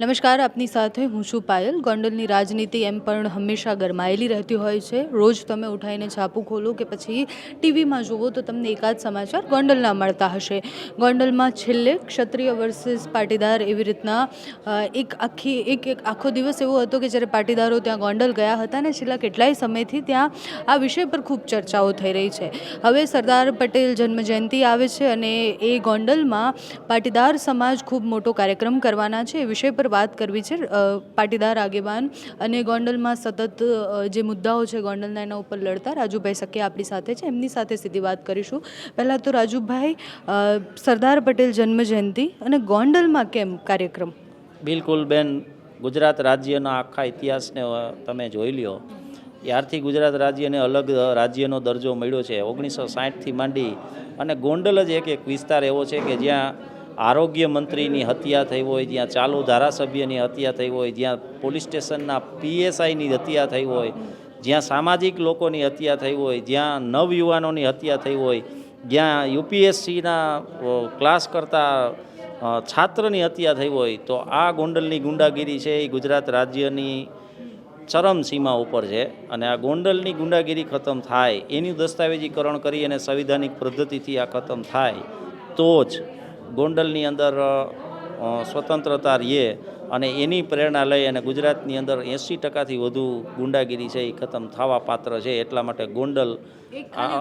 નમસ્કાર, આપની સાથે હું છું પાયલ. ગોંડલની રાજનીતિ એમ પણ હંમેશા ગરમાયેલી રહેતી હોય છે. રોજ તમે ઉઠાઈને છાપું ખોલો કે પછી ટીવીમાં જુઓ તો તમને એકાદ સમાચાર ગોંડલના મળતા હશે. ગોંડલમાં છેલ્લે ક્ષત્રિય વર્સિસ પાટીદાર એવી રીતના એક આખી, એક એક આખો દિવસ એવો હતો કે જ્યારે પાટીદારો ત્યાં ગોંડલ ગયા હતા ને છેલ્લા કેટલાય સમયથી ત્યાં આ વિષય પર ખૂબ ચર્ચાઓ થઈ રહી છે. હવે સરદાર પટેલ જન્મજયંતિ આવે છે અને એ ગોંડલમાં પાટીદાર સમાજ ખૂબ મોટો કાર્યક્રમ કરવાના છે. એ વિષય પર વાત કરવી છે પાટીદાર આગેવાન અને ગોંડલમાં સતત જે મુદ્દાઓ છે ગોંડલના એના ઉપર લડતા, રાજુભાઈ સકે આપણી સાથે છે, એમની સાથે સીધી વાત કરીશું. પહેલાં તો રાજુભાઈ સરદાર પટેલ જન્મજયંતિ અને ગોંડલમાં કેમ કાર્યક્રમ? બિલકુલ બેન, ગુજરાત રાજ્યના આખા ઇતિહાસને તમે જોઈ લ્યો. ત્યારથી ગુજરાત રાજ્યને અલગ રાજ્યનો દરજ્જો મળ્યો છે. ઓગણીસો સાઠથી માંડી અને ગોંડલ જ એક એક વિસ્તાર એવો છે કે જ્યાં આરોગ્ય મંત્રીની હત્યા થઈ હોય, જ્યાં ચાલુ ધારાસભ્યની હત્યા થઈ હોય, જ્યાં પોલીસ સ્ટેશનના પીએસઆઈની હત્યા થઈ હોય, જ્યાં સામાજિક લોકોની હત્યા થઈ હોય, જ્યાં નવયુવાનોની હત્યા થઈ હોય, જ્યાં યુપીએસસીના ક્લાસ કરતા છાત્રની હત્યા થઈ હોય, તો આ ગોંડલની ગુંડાગીરી છે, એ ગુજરાત રાજ્યની ચરમ સીમા ઉપર છે. અને આ ગોંડલની ગુંડાગીરી ખતમ થાય, એનું દસ્તાવેજીકરણ કરી અને સંવિધાનિક પદ્ધતિથી આ ખતમ થાય, તો જ ગોંડલની અંદર સ્વતંત્રતા રહીએ અને એની પ્રેરણા લઈ અને ગુજરાતની અંદર એંસી ટકાથી વધુ ગુંડાગીરી છે એ ખતમ થવા પાત્ર છે એટલા માટે ગોંડલ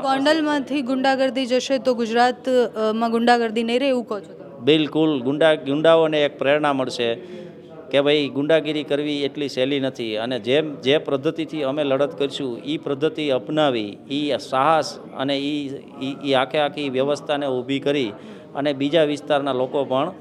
ગોંડલમાંથી ગુંડાગર્દી જશે તો ગુજરાતમાં ગુંડાગર્દી નહીં રહે એવું કહો છો બિલકુલ ગુંડા ગુંડાઓને એક પ્રેરણા મળશે કે ભાઈ ગુંડાગીરી કરવી એટલી સહેલી નથી અને જેમ જે પદ્ધતિથી અમે લડત કરીશું એ પદ્ધતિ અપનાવી એ સાહસ અને એ એ આખે આખી વ્યવસ્થાને ઊભી કરી અને બીજા વિસ્તારના લોકો પણ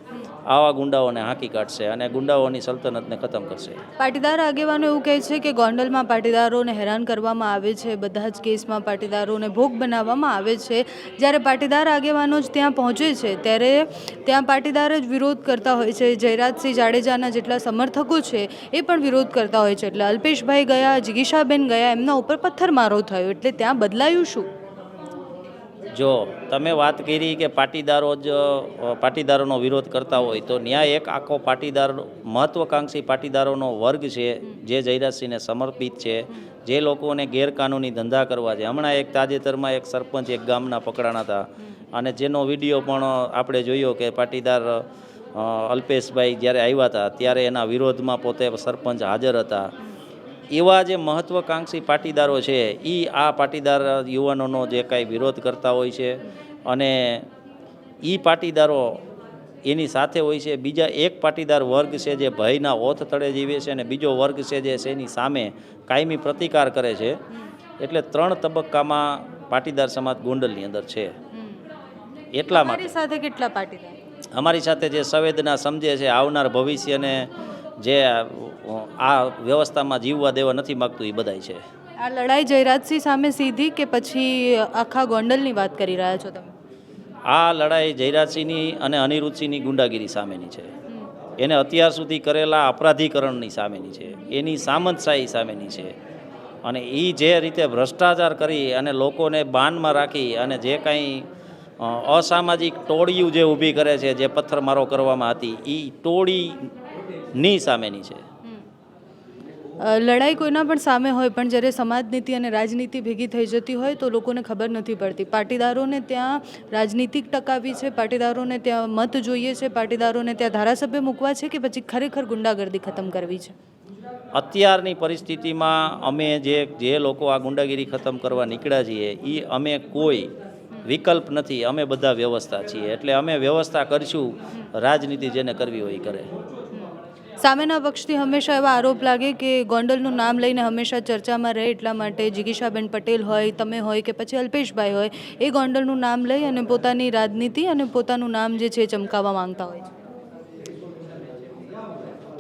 આવા ગુંડાઓને હાંકી કાઢશે અને ગુંડાઓની સલ્તનતને ખતમ કરશે. પાટીદાર આગેવાનો એવું કહે છે કે ગોંડલમાં પાટીદારોને હેરાન કરવામાં આવે છે, બધા જ કેસમાં પાટીદારોને ભોગ બનાવવામાં આવે છે. જ્યારે પાટીદાર આગેવાનો જ ત્યાં પહોંચે છે, ત્યારે ત્યાં પાટીદાર જ વિરોધ કરતા હોય છે. જયરાજસિંહ જાડેજાના જેટલા સમર્થકો છે, એ પણ વિરોધ કરતા હોય છે. એટલે અલ્પેશભાઈ ગયા, જિગીશાબેન ગયા, એમના ઉપર પથ્થરમારો થયો. એટલે ત્યાં બદલાયું શું? જો તમે વાત કરી કે પાટીદારો જ પાટીદારોનો વિરોધ કરતા હોય, તો ન્યાય એક આખો પાટીદાર, મહત્વકાંક્ષી પાટીદારોનો વર્ગ છે, જે જયરાજસિંહને સમર્પિત છે, જે લોકોને ગેરકાનૂની ધંધા કરવા છે. હમણાં એક તાજેતરમાં એક સરપંચ એક ગામના પકડાણા હતા. અને જેનો વીડિયો પણ આપણે જોયો કે પાટીદાર અલ્પેશભાઈ જ્યારે આવ્યા હતા, ત્યારે એના વિરોધમાં પોતે સરપંચ હાજર હતા. એવા જે મહત્વકાંક્ષી પાટીદારો છે એ આ પાટીદાર યુવાનોનો જે કાંઈ વિરોધ કરતા હોય છે અને એ પાટીદારો એની સાથે હોય છે. બીજા એક પાટીદાર વર્ગ છે જે ભયના ઓથ તળે જીવે છે અને બીજો વર્ગ છે જે એની સામે કાયમી પ્રતિકાર કરે છે. એટલે ત્રણ તબક્કામાં પાટીદાર સમાજ ગોંડલની અંદર છે. એટલા માટે. સાથે કેટલા પાટીદાર? અમારી સાથે જે સંવેદના સમજે છે આવનાર ભવિષ્યને જે આ વ્યવસ્થામાં જીવવા દેવા નથી માગતું એ બધાય છે. આ લડાઈ જયરાજસિંહ સામે સીધી કે પછી આખા ગોંડલની વાત કરી રહ્યા છો તમે? આ લડાઈ જયરાજસિંહની અને અનિરુદ્ધસિંહની ગુંડાગીરી સામેની છે. એને અત્યાર સુધી કરેલા અપરાધીકરણની સામેની છે. એની સામંતશાહી સામેની છે. અને એ જે રીતે ભ્રષ્ટાચાર કરી અને લોકોને બાનમાં રાખી અને જે કાંઈ અસામાજિક ટોળીઓ જે ઊભી કરે છે જે પથ્થરમારો કરવામાં હતી એ ટોળીની સામેની છે. લડાઈ કોઈના પણ સામે હોય પણ જ્યારે સમાજનીતિ અને રાજનીતિ ભેગી થઈ જતી હોય તો લોકોને ખબર નથી પડતી. પાટીદારોને ત્યાં રાજનીતિક ટકાવી છે પાટીદારોને ત્યાં મત જોઈએ છે પાટીદારોને ત્યાં ધારાસભ્ય મૂકવા છે કે પછી ખરેખર ગુંડાગર્દી ખતમ કરવી છે? અત્યારની પરિસ્થિતિમાં અમે જે જે લોકો આ ગુંડાગીરી ખતમ કરવા નીકળ્યા છીએ એ અમે કોઈ વિકલ્પ નથી. અમે બધા વ્યવસ્થા છીએ. એટલે અમે વ્યવસ્થા કરીશું રાજનીતિ જેને કરવી હોય એ કરે. સામેના પક્ષથી હંમેશા એવા આરોપ લાગે કે ગોંડલનું નામ લઈને હંમેશા ચર્ચામાં રહે એટલા માટે જિગીશાબેન પટેલ હોય, તમે હોય કે પછી અલ્પેશભાઈ હોય, એ ગોંડલનું નામ લઈ અને પોતાની રાજનીતિ અને પોતાનું નામ જે છે ચમકાવવા માંગતા હોય છે.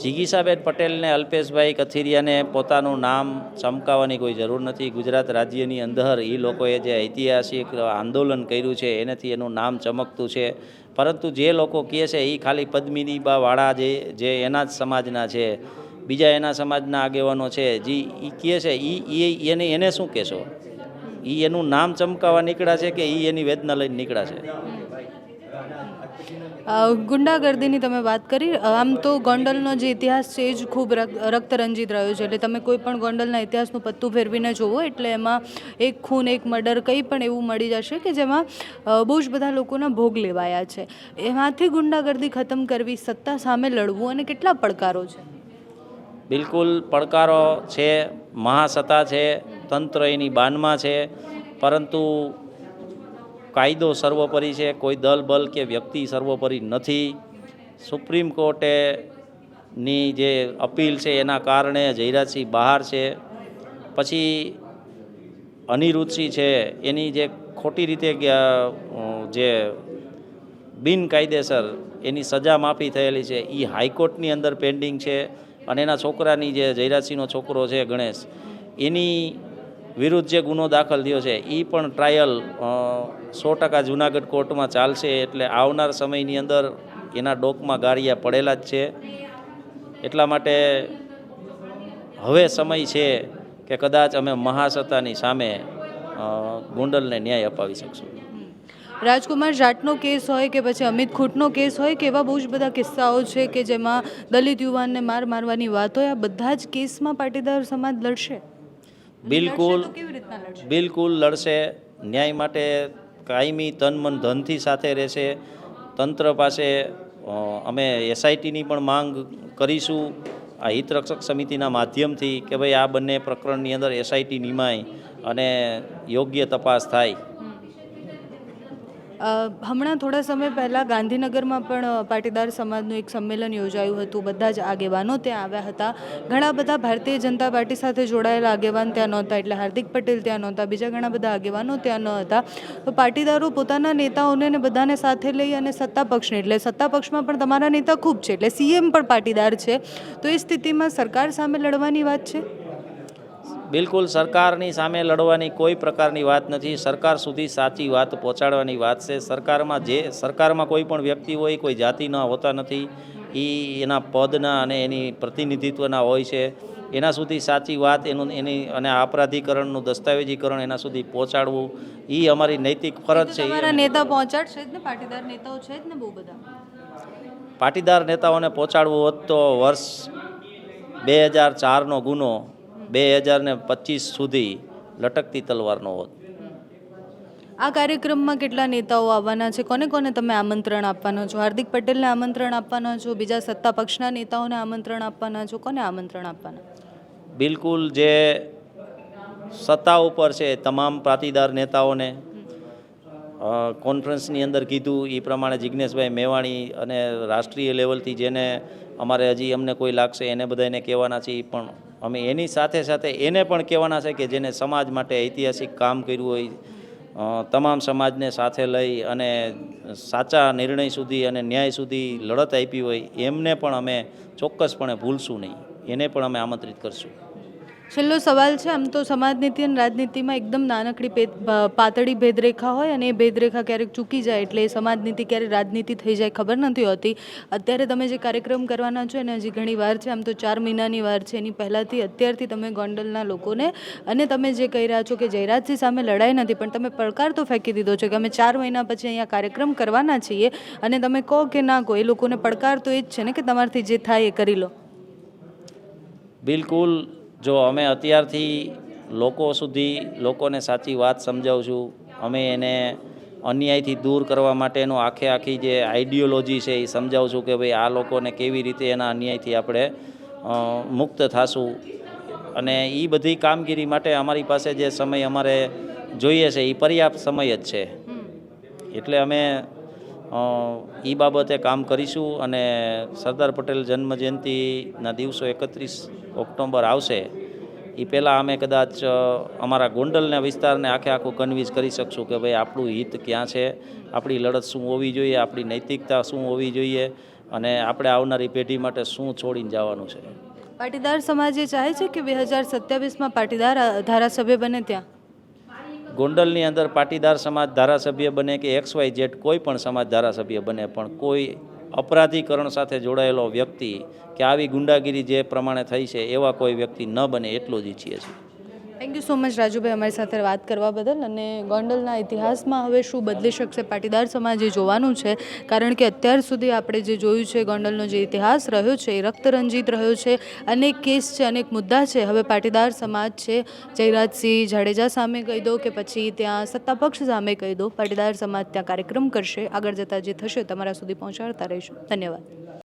જિગીસાબેન પટેલને અલ્પેશભાઈ કથિરિયાને પોતાનું નામ ચમકાવવાની કોઈ જરૂર નથી. ગુજરાત રાજ્યની અંદર એ લોકોએ જે ઐતિહાસિક આંદોલન કર્યું છે, એનાથી એનું નામ ચમકતું છે. પરંતુ જે લોકો કહે છે એ ખાલી પદ્મિની બા વાળા જે જે એના જ સમાજના છે, બીજા એના સમાજના આગેવાનો છે, જે એ કહે છે એ એને એને શું કહેશો? એ એનું નામ ચમકાવવા નીકળ્યા છે કે એ એની વેદના લઈને નીકળ્યા છે? ગુંડાગર્દીની તમે વાત કરી. આમ તો ગોંડલનો જે ઇતિહાસ છે એ જ ખૂબ રક- રક્તરંજિત રહ્યો છે. એટલે તમે કોઈ પણ ગોંડલના ઇતિહાસનું પત્તું ફેરવીને જુઓ એટલે એમાં એક ખૂન, એક મર્ડર કંઈ પણ એવું મળી જશે કે જેમાં બહુ જ બધા લોકોના ભોગ લેવાયા છે. એમાંથી ગુંડાગર્દી ખતમ કરવી, સત્તા સામે લડવું અને કેટલા પડકારો છે? બિલકુલ પડકારો છે, મહાસત્તા છે, તંત્ર એની બાનમાં છે, પરંતુ કાયદો સર્વોપરી છે, કોઈ દલ, બલ કે વ્યક્તિ સર્વોપરી નથી. સુપ્રીમ કોર્ટે ની જે અપીલ છે, એના કારણે જયરાજસિંહ બહાર છે. પછી અનિરુદ્ધસિંહ છે, એની જે ખોટી રીતે જે બિનકાયદેસર એની સજા માફી થયેલી છે એ હાઈકોર્ટની અંદર પેન્ડિંગ છે. અને એના છોકરાની જે જયરાજસિંહનો છોકરો છે, ગણેશ, એની વિરુદ્ધ જે ગુનો દાખલ થયો છે એ પણ ટ્રાયલ સો ટકા જુનાગઢ કોર્ટમાં ચાલશે એટલે આવનાર સમયની અંદર એના ડોકમાં ગારિયા પડેલા જ છે. એટલા માટે હવે સમય છે કે કદાચ અમે મહાસત્તાની સામે ગુંડલને ન્યાય અપાવી શકશું. રાજકુમાર, જાટનો કેસ હોય કે પછી અમિત ખૂટનો કેસ હોય કે એવા બહુ જ બધા કિસ્સાઓ છે કે જેમાં દલિત યુવાનને માર મારવાની વાત હોય, આ બધા જ કેસમાં પાટીદાર સમાજ લડશે? બિલકુલ બિલકુલ લડશે. ન્યાય માટે કાયમી તન મન ધનથી સાથે રહેશે. તંત્ર પાસે અમે એસઆઈટીની પણ માંગ કરીશું. આ હિતરક્ષક સમિતિના માધ્યમથી કે ભાઈ આ બંને પ્રકરણની અંદર એસઆઈટી નિમાય અને યોગ્ય તપાસ થાય. હમણાં થોડા સમય પહેલાં ગાંધીનગરમાં પણ પાટીદાર સમાજનું એક સંમેલન યોજાયું હતું. બધા જ આગેવાનો ત્યાં આવ્યા હતા. ઘણા બધા ભારતીય જનતા પાર્ટી સાથે જોડાયેલા આગેવાન ત્યાં નહોતા, એટલે હાર્દિક પટેલ ત્યાં નહોતા. બીજા ઘણા બધા આગેવાનો ત્યાં ન હતા. તો પાટીદારો પોતાના નેતાઓને ને બધાને સાથે લઈ અને સત્તા પક્ષને, એટલે સત્તા પક્ષમાં પણ તમારા નેતા ખૂબ છે, એટલે સીએમ પણ પાટીદાર છે. તો એ સ્થિતિમાં સરકાર સામે લડવાની વાત છે? બિલકુલ સરકારની સામે લડવાની કોઈ પ્રકારની વાત નથી. સરકાર સુધી સાચી વાત પહોંચાડવાની વાત છે. સરકારમાં જે સરકારમાં કોઈ પણ વ્યક્તિ હોય કોઈ જાતિના હોતા નથી. એ એના પદના અને એની પ્રતિનિધિત્વના હોય છે. એના સુધી સાચી વાત એનું એની અને અપરાધીકરણનું દસ્તાવેજીકરણ એના સુધી પહોંચાડવું એ અમારી નૈતિક ફરજ છે. તમારા એ નેતા પહોંચાડશે જ ને? પાટીદાર નેતાઓ છે જ ને બહુ બધા? પાટીદાર નેતાઓને પહોંચાડવું હોત તો વર્ષ બે હજાર ચારનો ગુનો બે હજાર ને પચીસ સુધી લટકતી તલવારનો હોત. આ કાર્યક્રમમાં કેટલા નેતાઓ આવવાના છે? કોને કોને તમે આમંત્રણ આપવાના છો? હાર્દિક પટેલને આમંત્રણ આપવાના છો? બીજા સત્તા પક્ષના નેતાઓને આમંત્રણ આપવાના છો? કોને આમંત્રણ આપવાના? બિલકુલ જે સત્તા ઉપર છે તમામ પાટીદાર નેતાઓને કોન્ફરન્સની અંદર કીધું એ પ્રમાણે જિજ્ઞેશભાઈ મેવાણી અને રાષ્ટ્રીય લેવલથી જેને અમારે હજી અમને કોઈ લાગશે એને બધાને કહેવાના છે એ પણ અમે એની સાથે સાથે એને પણ કહેવાના છે કે જેને સમાજ માટે ઐતિહાસિક કામ કર્યું હોય તમામ સમાજને સાથે લઈ અને સાચા નિર્ણય સુધી અને ન્યાય સુધી લડત આપી હોય, એમને પણ અમે ચોક્કસપણે ભૂલશું નહીં. એને પણ અમે આમંત્રિત કરશું. છેલ્લો સવાલ છે, આમ તો સમાજનીતિ અને રાજનીતિમાં એકદમ નાનકડી પાતળી ભેદરેખા હોય અને એ ભેદરેખા ક્યારેક ચૂકી જાય એટલે એ સમાજ નીતિ ક્યારે રાજનીતિ થઈ જાય ખબર નથી હોતી. અત્યારે તમે જે કાર્યક્રમ કરવાના છો, એને હજી ઘણી વાર છે, આમ તો ચાર મહિનાની વાર છે, એની પહેલાંથી અત્યારથી તમે ગોંડલના લોકોને અને તમે જે કહી રહ્યા છો કે જયરાજસિંહ સામે લડાઈ નથી, પણ તમે પડકાર તો ફેંકી દીધો છે કે અમે ચાર મહિના પછી અહીંયા કાર્યક્રમ કરવાના છીએ અને તમે કહો કે ના કહો, એ લોકોને પડકાર તો એ જ છે ને કે તમારાથી જે થાય એ કરી લો. બિલકુલ જો અમે અત્યારથી લોકો સુધી લોકોને સાચી વાત સમજાવશું અમે એને અન્યાયથી દૂર કરવા માટેનો આખે આખી જે આઈડિયોલોજી છે એ સમજાવશું કે ભાઈ આ લોકોને કેવી રીતે એના અન્યાયથી આપણે મુક્ત થાશું. અને એ બધી કામગીરી માટે અમારી પાસે જે સમય અમારે જોઈએ છે એ પર્યાપ્ત સમય જ છે. એટલે અમે એ બાબતે કામ કરીશું અને સરદાર પટેલ જન્મજયંતિના દિવસો એકત્રીસ ઓક્ટોબર આવશે. એ પહેલાં અમે કદાચ અમારા ગોંડલના વિસ્તારને આખે આખું કન્વિન્સ કરી શકશું કે ભાઈ આપણું હિત ક્યાં છે? આપણી લડત શું હોવી જોઈએ? આપણી નૈતિકતા શું હોવી જોઈએ? અને આપણે આવનારી પેઢી માટે શું છોડીને જવાનું છે? પાટીદાર સમાજ એ ચાહે છે કે બે હજાર સત્યાવીસમાં પાટીદાર ધારાસભ્ય બને ત્યાં? ગોંડલની અંદર પાટીદાર સમાજ ધારાસભ્ય બને કે એક્સ વાય જેડ કોઈ પણ સમાજ ધારાસભ્ય બને, પણ કોઈ અપરાધીકરણ સાથે જોડાયેલો વ્યક્તિ કે આવી ગુંડાગીરી જે પ્રમાણે થઈ છે, એવા કોઈ વ્યક્તિ ન બને, એટલું જ ઈચ્છીએ છીએ. Thank you so much Rajubhai, અમારી સાથે વાત કરવા બદલ. અને ગોંડલના ઇતિહાસમાં હવે શું બદલી શકશે? પાટીદાર સમાજે જોવાનું છે. કારણ કે અત્યાર સુધી આપણે જે જોયું છે, ગોંડલનો જે ઇતિહાસ રહ્યો છે, એ રક્તરંજિત રહ્યો છે. અનેક કેસ છે, અનેક મુદ્દા છે. હવે પાટીદાર સમાજ છે, જયરાજસિંહ જાડેજા સામે કહી દો કે પછી ત્યાં સત્તાપક્ષ સામે કહી દો. પાટીદાર સમાજ ત્યાં કાર્યક્રમ કરશે. આગળ જતાં જે થશે, તમારા સુધી પહોંચાડતા રહીશું. ધન્યવાદ.